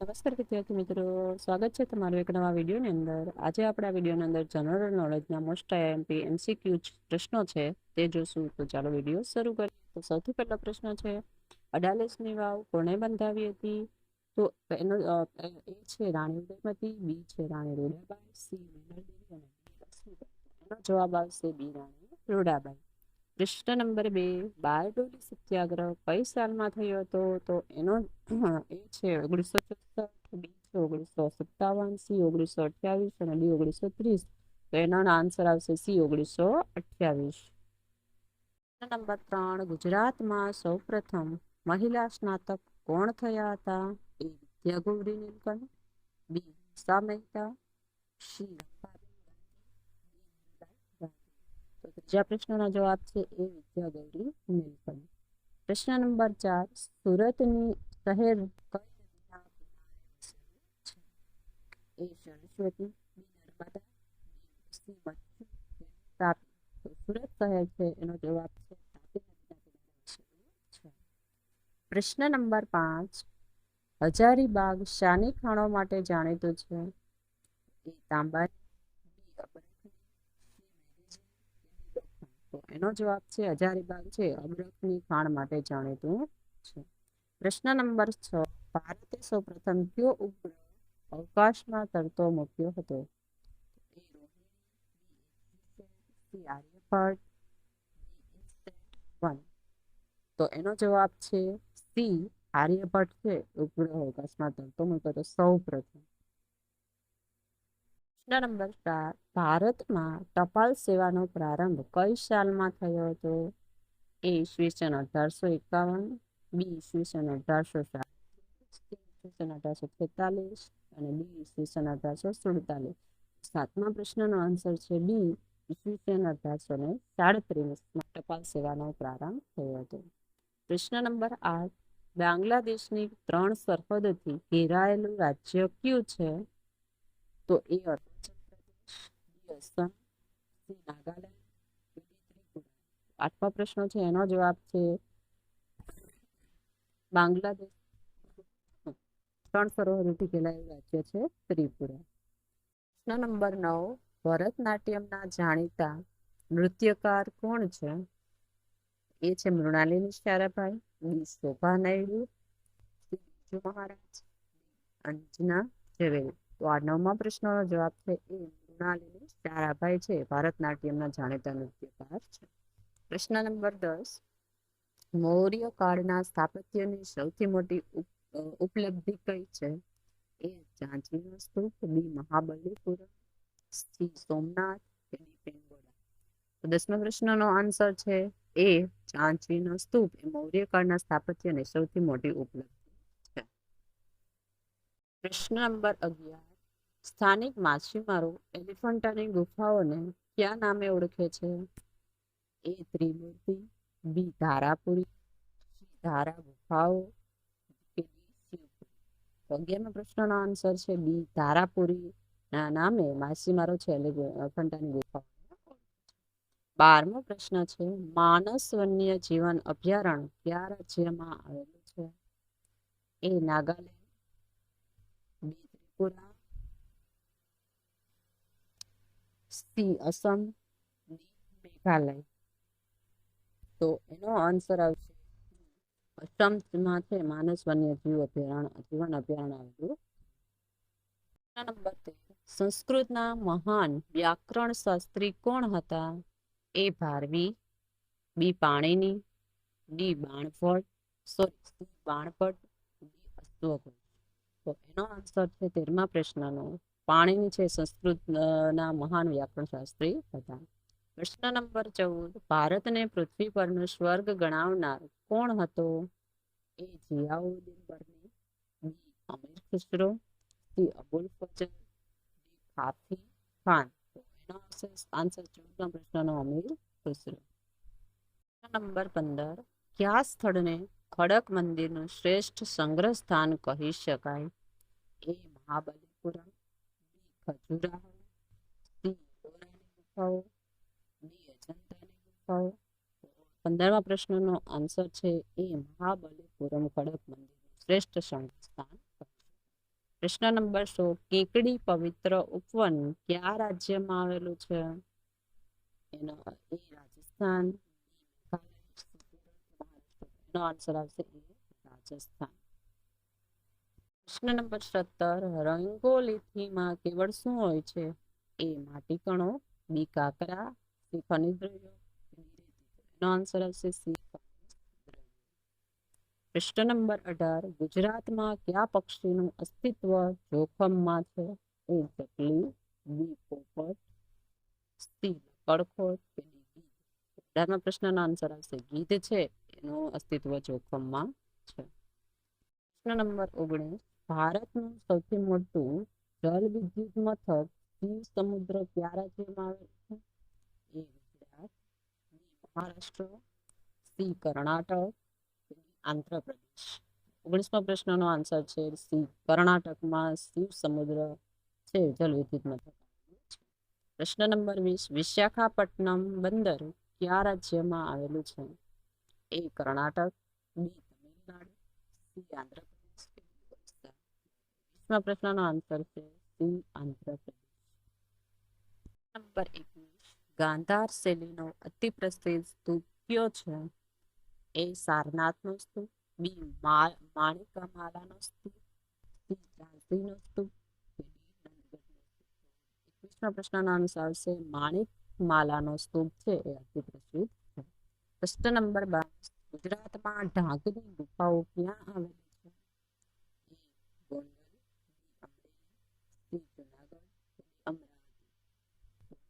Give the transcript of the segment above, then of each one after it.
નમસ્કાર વિદ્યાર્થી મિત્રો, સ્વાગત છે તમારું એક નવા વિડીયોની અંદર. આજે આપણે આ વિડીયોની અંદર જનરલ નોલેજના મોસ્ટ આઈએમપી એમસીક્યુ પ્રશ્નો છે તે જોશું. તો ચાલો વીડિયો શરૂ કરીએ. તો સૌથી પહેલો પ્રશ્ન છે અડાલીસની વાવ કોણે બંધાવી હતી? તો એનો એ છે રાણી ઉદયમતી બી છે રાણી રૂડાબાઈ, સી મીનળદેવી અને એનો જવાબ આવશે બી રાણી રૂડાબાઈ. પ્રશ્ન નંબર બે, બારડોલી સત્યાગ્રહ કઈ સાલમાં થયો હતો? તો એનો એ છે ઓગણીસો ચોસઠ બી છે ઓગણીસો સત્તાવન, સી ઓગણીસો અઠ્યાવીસ અને ડી ઓગણીસો ત્રીસ. તો એનો આન્સર આવશે સી ઓગણીસો અઠ્યાવીસ. નંબર ત્રણ, ગુજરાતમાં સૌપ્રથમ મહિલા સ્નાતક કોણ થયા હતા? એ વિદ્યાગૌરી નીલકંઠ, બી સા મહેતા સી. તો ત્રીજા પ્રશ્નનો જવાબ છે એ વિદ્યા ગૌરી નીલકંઠ. પ્રશ્ન નંબર ચાર, સુરતની શહેર એ સરસ્વતી નર્મદા તાપી તો સુરત શહેર છે, એનો જવાબ છે તાપી છે પ્રશ્ન નંબર પાંચ, હજારીબાગ શાની ખાણો માટે જાણીતું છે. એ તાંબાની બી અબરખની સી મેઘેજી તો એનો જવાબ છે હજારીબાગ છે અબરખની ખાણ માટે જાણીતું છે. પ્રશ્ન નંબર છ, ભારતે સૌપ્રથમ કયો ઉપગ્રહ અવકાશમાં તરતો મૂક્યો હતો? તો એનો જવાબ છે સી, આર્યભટ્ટ છે. ઉપગ્રહ અવકાશમાં તરતો મૂક્યો હતો સૌ પ્રથમ પ્રશ્ન નંબર ચાર ભારતમાં ટપાલ સેવાનો પ્રારંભ કઈ સાલમાં થયો હતો? એ ઈસવીસન અઢારસો એકાવન, બી ઈસવીસન અઢારસો ઈસવીસન અઢારસો છેતાલીસ અને બી ઈસવીસન અઢારસો સુડતાલીસ. સાતમા પ્રશ્નનો આન્સર છે બી ઈસવીસન અઢારસો ને સાડત્રીસમાં ટપાલ સેવાનો પ્રારંભ થયો હતો. પ્રશ્ન નંબર આઠ, બાંગ્લાદેશની ત્રણ સરહદથી ઘેરાયેલું રાજ્ય કયું છે? તો A Assam C Nagaland B Tripura આઠમો પ્રશ્ન છે, એનો જવાબ છે બાંગ્લાદેશ. ત્રણ સરોવરોથી ઘેરાયેલું રાજ્ય છે ત્રિપુરા. પ્રશ્ન નંબર નવ, ભરતનાટ્યમના જાણીતા નૃત્યકાર કોણ છે? એ છે મૃણાલી નિશારાભાઈ બી શોભા નાયડુ સી મહારાજ, અંજના ઝવેરી. તો આ નવમા પ્રશ્નનો જવાબ છે એ. મૃણાલિની તારાભાઈ છે. ભારતનાટ્યમના જાણીતા નૃત્યકાર છે. પ્રશ્ન નંબર દસ. મૌર્ય કાળના સ્થાપત્યની સૌથી મોટી ઉપલબ્ધિ કઈ છે? એ ઝાંઝીનો સ્તૂપ બી મહાબલીપુરમ, સી સોમનાથ દસમા પ્રશ્નનો આન્સર છે એ ઝાંસીનો સ્તૂપ એ મૌર્ય કાળના સ્થાપત્યની સૌથી મોટી ઉપલબ્ધિ છે. પ્રશ્ન નંબર અગિયાર. સ્થાનિક માછીમારો એલિફન્ટાની ગુફાઓને કયા નામે ઓળખે છે? એ ત્રિમૂર્તિ, બી ધારાપુરી, સી ધારા ગુફાઓ તો અગિયારમા પ્રશ્નનો આન્સર છે બી ધારાપુરી. ના, નામે માછીમારો છે એલિફન્ટાની ગુફાઓ. બારમો પ્રશ્ન છે, માનસ વન્ય જીવન અભયારણ્ય કયા રાજ્યમાં આવેલું છે? A Nagaland, B Tripura C Assam Meghalaya. તો એનો આન્સર આવશે અસમમાં છે માનસ વન્યજીવ અભયારણ્ય જીવન અભયારણ્ય આવેલું નંબર સંસ્કૃતના મહાન વ્યાકરણ શાસ્ત્રી કોણ હતા? A Bharavi, B Panini, D Banabhatta sorry Banabhatta D અશ્વઘોષ તો એનો આન્સર છે તેરમા પ્રશ્નનો. પાણીની છે સંસ્કૃત ના મહાન વ્યાકરણ શાસ્ત્રી હતા. પ્રશ્ન નંબર ચૌદ, ભારતને પૃથ્વી પરનું સ્વર્ગ ગણાવનાર કોણ હતો? A Ziauddin Barni, B. Amir Khusro, C. Abul Fazal D. Hafi Khan. એનો આન્સર ચૌદમા પ્રશ્નનો અમીર ખુસરો. નંબર પંદર, કયા સ્થળને ખડક મંદિરનું શ્રેષ્ઠ સંગ્રહ સ્થાન કહી શકાય? A Mahabalipuram Khajuraho C D અજંતાની ગુફાઓ. પંદરમા પ્રશ્નનો આન્સર છે એ મહાબલીપુરમ ખડક મંદિરનું શ્રેષ્ઠ સંસ્થાન પ્રશ્ન નંબર સો, કેકડી પવિત્ર ઉપવન કયા રાજ્યમાં આવેલું છે? એનો એ રાજસ્થાન એનો આન્સર આવશે એ રાજસ્થાન. પ્રશ્ન નંબર સત્તર રંગોલીથીમાં કેવળ શું હોય છે? એ માટી કણો બી કાકરા સી ખનિજ દ્રવ્યો એનો આન્સર આવશે સી પ્રશ્ન નંબર અઢાર, ગુજરાતમાં કયા પક્ષીનું અસ્તિત્વ જોખમમાં છે? એ ચકલી બી પોપટ, સી કડખોટ, કે ડી અઢારમા પ્રશ્નનો આન્સર આવશે ગીધ છે? એનું અસ્તિત્વ જોખમમાં છે. પ્રશ્ન નંબર ઓગણીસ ભારતનું સૌથી મોટું જળ વિદ્યુત મથક શિવ સમુદ્ર કયા રાજ્યમાં આવેલું છે? A Gujarat, Maharashtra, C Karnataka, Andhra Pradesh. ઓગણીસમા પ્રશ્નનો આન્સર છે સી કર્ણાટકમાં શિવ સમુદ્ર છે જળ વિદ્યુત મથક. પ્રશ્ન નંબર વીસ, વિશાખાપટ્ટનમ બંદર કયા રાજ્યમાં આવેલું છે? A Karnataka, B Tamil Nadu, C Andhra Pradesh. વીસમા પ્રશ્નનો આન્સર છે સી આંધ્રપ્રદેશ નંબર એકવીસ ગાંધાર શૈલીનો અતિ પ્રસિદ્ધ સ્તૂપ કયો છે? એ સારનાથનો સ્તૂપ, બી મા- સ્તૂપ, સી ઝાંસીનો સ્તૂપ એકવીસમા પ્રશ્નનો આન્સર આવશે માણિકમાલાનો સ્તૂપ છે, એ અતિ પ્રસિદ્ધ છે. પ્રશ્ન નંબર બાવીસ ગુજરાતમાં ઢાંકની ગુફાઓ ક્યાં આવેલી છે એ ગોંડલ બી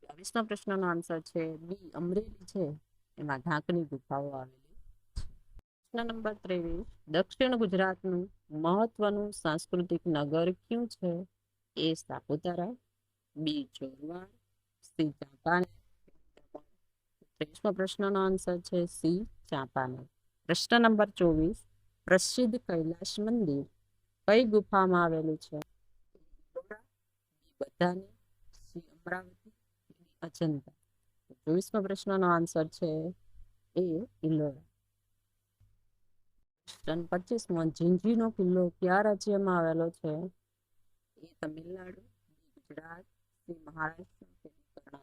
બાવીસમા પ્રશ્નનો આન્સર છે બી, અમરેલી છે. એમાં ઢાંકની ગુફાઓ આવેલી પ્રશ્ન નંબર ત્રેવીસ. દક્ષિણ ગુજરાતનું મહત્વનું સાંસ્કૃતિક નગર કયું છે? A Saputara, B, Chorwad, C, Champaner. ત્રેવીસમો પ્રશ્નનો આન્સર છે સી, ચાંપાનેર. પ્રશ્ન નંબર ચોવીસ. પ્રસિદ્ધ કૈલાશ મંદિર કઈ ગુફામાં આવેલું છે? બી શ્રી અમરાવતી અજંતા ચોવીસમા પ્રશ્નનો આન્સર છે એ ઇલોરા પ્રશ્ન પચીસમો ઝીંઝીનો કિલ્લો કયા રાજ્યમાં આવેલો છે એ તમિલનાડુ ગુજરાત સી મહારાષ્ટ્ર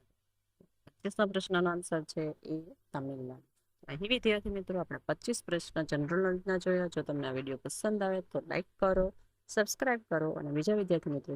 પચીસમા પ્રશ્નનો આન્સર છે એ તમિલનાડુ અહીં વિદ્યાર્થી મિત્રો આપણે પચીસ પ્રશ્ન જનરલ નોલેજના જોયા જો તમને આ વીડિયો પસંદ આવે તો લાઈક કરો સબસ્ક્રાઇબ કરો અને બીજા વિદ્યાર્થી મિત્રો